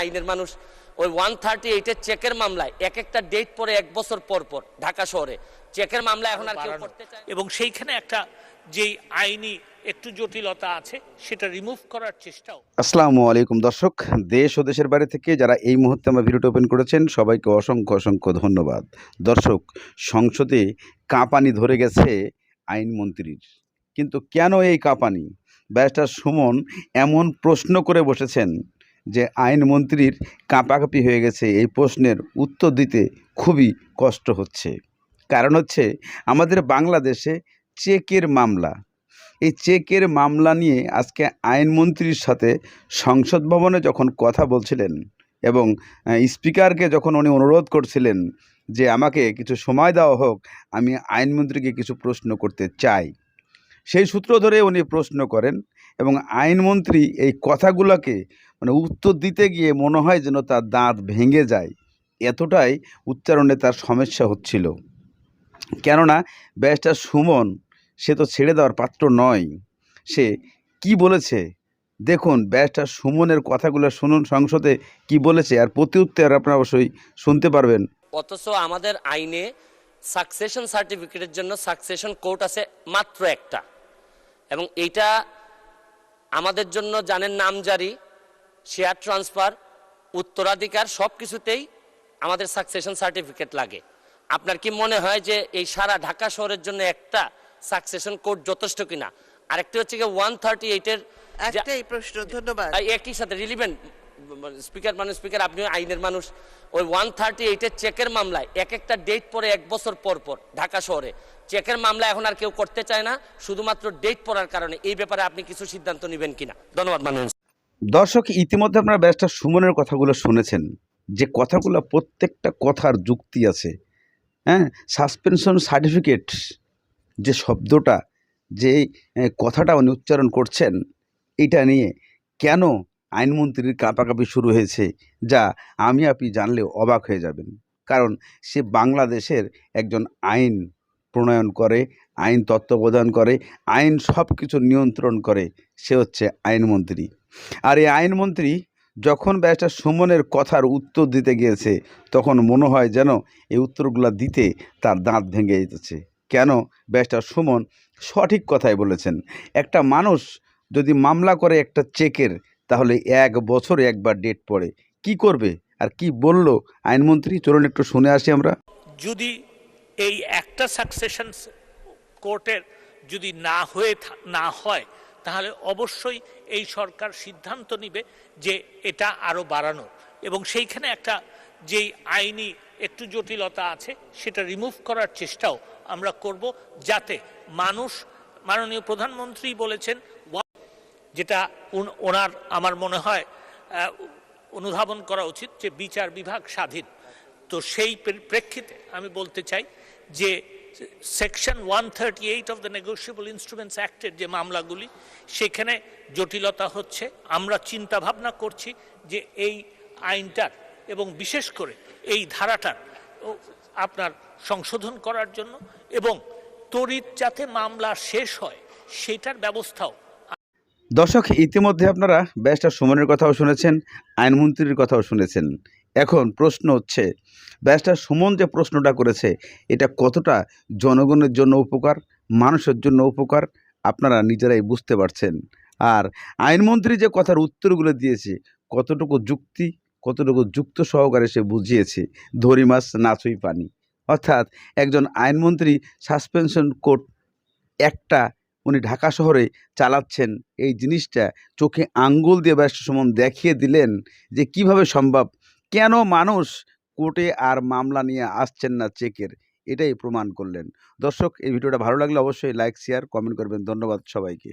আইনের মানুষ ওই ওয়ান থার্টি এইটের চেকের মামলায় এক একটা ডেট পরে এক বছর পর পর ঢাকা শহরে। চেকের মামলা এখন আর কেউ করতে চায় এবং সেইখানে একটা যেই আইনি একটু জটিলতা আছে সেটা রিমুভ করার চেষ্টাও। আসসালামু আলাইকুম দর্শক দেশ ও দেশের বাইরে থেকে যারা এই মুহূর্তে আমার ভিডিওটা ওপেন করেছেন সবাইকে অসংখ্য অসংখ্য ধন্যবাদ। দর্শক সংসদে কাঁপানি ধরে গেছে আইনমন্ত্রীর। কিন্তু কেন এই কাঁপানি? ব্যারিস্টার সুমন এমন প্রশ্ন করে বসেছেন। যে আইনমন্ত্রীর কাঁপাকাঁপি হয়ে গেছে এই প্রশ্নের উত্তর দিতে খুবই কষ্ট হচ্ছে। কারণ হচ্ছে আমাদের বাংলাদেশে চেকের মামলা। এই চেকের মামলা নিয়ে আজকে আইনমন্ত্রীর সাথে সংসদ ভবনে যখন কথা বলছিলেন এবং স্পিকারকে যখন উনি অনুরোধ করছিলেন যে আমাকে কিছু সময় দেওয়া হোক, আমি আইনমন্ত্রীকে কিছু প্রশ্ন করতে চাই। সেই সূত্র ধরে উনি প্রশ্ন করেন এবং আইনমন্ত্রী এই কথাগুলোকে মানে উত্তর দিতে গিয়ে মনে হয় যেন তার দাঁত ভেঙে যায়। এতটাই উচ্চারণে তার সমস্যা হচ্ছিল। কেননা ব্যারিস্টার সুমন, সে তো ছেড়ে দেওয়ার পাত্র নয়। সে কি বলেছে? দেখুন, ব্যারিস্টার সুমনের কথাগুলো শুনুন, সংসদে কি বলেছে, আর প্রতি উত্তর আপনারা অবশ্যই শুনতে পারবেন। অথচ আমাদের আইনে সাকসেশন সার্টিফিকেটের জন্য সাকসেশন কোর্ট আছে মাত্র একটা। এবং এইটা আমাদের জন্য জানেন নামজারি শেয়ার ট্রান্সফার উত্তরাধিকার সব কিছুতেই আমাদের সাকসেশন সার্টিফিকেট লাগে। আপনার কি মনে হয় যে এই সারা ঢাকা শহরের জন্য একটা সাকসেশন কোর্ট যথেষ্ট কিনা? আরেকটি হচ্ছে কি ওয়ান থার্টি এইটের একটাই প্রশ্ন ধন্যবাদ। একই সাথে রিলিভেন্ট স্পিকার মানে স্পিকার আপনি আইনের মানুষ। ওই ওয়ান থার্টি এইটের চেকের মামলায় এক একটা ডেট পরে এক বছর পর পর ঢাকা শহরে। চেকের মামলা এখন আর কেউ করতে চায় না, শুধুমাত্র ডেট পড়ার কারণে। এই ব্যাপারে আপনি কিছু সিদ্ধান্ত নেবেন কিনা? ধন্যবাদ মানুষ দর্শক, ইতিমধ্যে আপনারা ব্যারিস্টার সুমনের কথাগুলো শুনেছেন। যে কথাগুলো, প্রত্যেকটা কথার যুক্তি আছে। হ্যাঁ? সাসপেনশন সার্টিফিকেট যে শব্দটা, যে কথাটা উনি উচ্চারণ করছেন, এটা নিয়ে কেন আইনমন্ত্রীর কাঁপাকাঁপি শুরু হয়েছে, যা আমি আপনি জানলেও অবাক হয়ে যাবেন। কারণ সে বাংলাদেশের একজন আইন প্রণয়ন করে, আইন তত্ত্বাবধান করে, আইন সব কিছু নিয়ন্ত্রণ করে, সে হচ্ছে আইনমন্ত্রী। আর এই আইনমন্ত্রী যখন ব্যারিস্টার সুমনের কথার উত্তর দিতে গিয়েছে, তখন মনে হয় যেন এই উত্তরগুলো দিতে তার দাঁত ভেঙে যেতেছে কেন? ব্যারিস্টার সুমন সঠিক কথাই বলেছেন। একটা মানুষ যদি মামলা করে একটা চেকের, তাহলে এক বছরে একবার ডেট পড়ে। কি করবে? আর কি বলল আইনমন্ত্রী? চলুন একটু শুনে আসি আমরা। যদি এই একটা সাকসেশন কোর্টের যদি না হয়ে না হয়, তাহলে অবশ্যই এই সরকার সিদ্ধান্ত নিবে যে এটা আরও বাড়ানো। এবং সেইখানে একটা যেই আইনি একটু জটিলতা আছে, সেটা রিমুভ করার চেষ্টাও আমরা করব যাতে মানুষ, মাননীয় প্রধানমন্ত্রী বলেছেন, "ওয়া- যেটা ওনার, আমার মনে হয় অনুধাবন করা উচিত যে বিচার বিভাগ স্বাধীন। তো সেই প্রে- প্রেক্ষিতে আমি বলতে চাই যে section one thirty eight of the negotiable instruments অ্যাক্টের যে মামলাগুলি, সেখানে জটিলতা হচ্ছে। আমরা চিন্তা ভাবনা করছি যে এই আইনটার এবং বিশেষ করে এই ধারাটার আপনার সংশোধন করার জন্য এবং তড়িৎ যাতে মামলা শেষ হয়, সেটার ব্যবস্থাও দর্শক, ইতিমধ্যে আপনারা ব্যারিস্টার সুমনের কথাও শুনেছেন, আইনমন্ত্রীর কথাও শুনেছেন। এখন প্রশ্ন হচ্ছে, ব্যারিস্টার সুমন যে প্রশ্নটা করেছে, এটা কতটা জনগণের জন্য উপকার, মানুষের জন্য উপকার, আপনারা নিজেরাই বুঝতে পারছেন। আর আইনমন্ত্রী যে কথার উত্তরগুলো দিয়েছে, কতটুকু যুক্তি, কতটুকু যুক্ত সহকারে সে বুঝিয়েছে, ধরি মাছ নাচুই পানি। অর্থাৎ একজন আইনমন্ত্রী সাসপেনশন কোর্ট একটা উনি ঢাকা শহরে চালাচ্ছেন, এই জিনিসটা চোখে আঙ্গুল দিয়ে ব্যারিস্টার সুমন দেখিয়ে দিলেন যে কীভাবে সম্ভব কেন মানুষ কোর্টে আর মামলা নিয়ে আসছেন না চেকের? এটাই প্রমাণ করলেন। দর্শক, এই ভিডিওটা ভালো লাগলে অবশ্যই লাইক, শেয়ার, কমেন্ট করবেন। ধন্যবাদ সবাইকে।